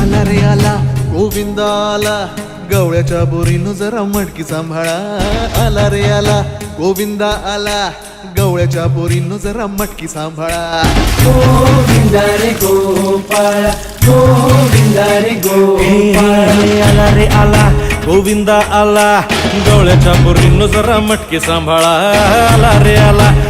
आला रे आला गोविंद आला गवळ्याच्या बोरीनं जरा मटकी सांभाळा. आला रे आला गोविंद आला गवळ्याच्या बोरीनं जरा मटकी सांभाळा. हे आला रे आला गोविंदा आला गवळ्याच्या पोरींनो जरा मटके सांभाळा. आला रे आला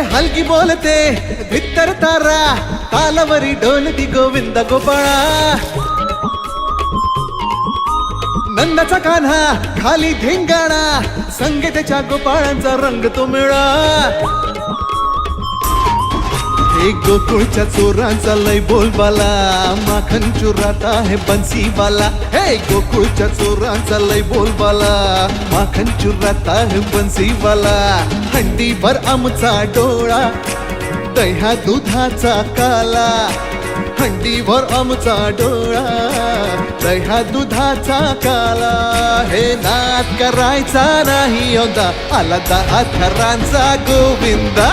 हलकी बोलते भित्तर तारा तालावरी ढोलती गोविंद गोपाळा. नंदाचा कान्हा खाली धिंगाणा संगीताच्या गोपाळांचा रंग तो मिळा. हे गोकुळच्या चोरांचा लय बोलबाला. माखन चुरात आहे बन्सीवाला हे गोकुळच्या चोरांचा लय बोलबाला. माखन चुरात आहे बन्सीवाला हंडीभर आमचा डोळा दह्या दुधाचा काला. हंडीभर आमचा डोळा दह्या दुधाचा काला. हे नाद करायचा नाही होता आला दहा थरांचा गोविंदा.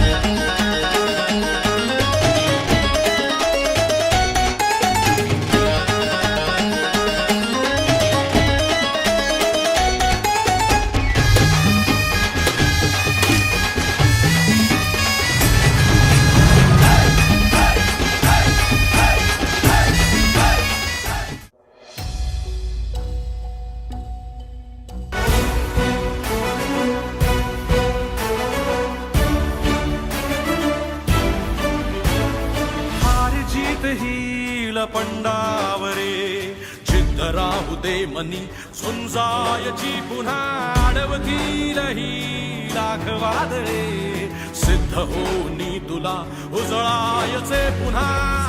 पंडावरे. जिद्द राहू दे मनी सुंजायची पुन्हा अडवतील ही लाख वादळे सिद्ध होनी तुला उजळायचे पुन्हा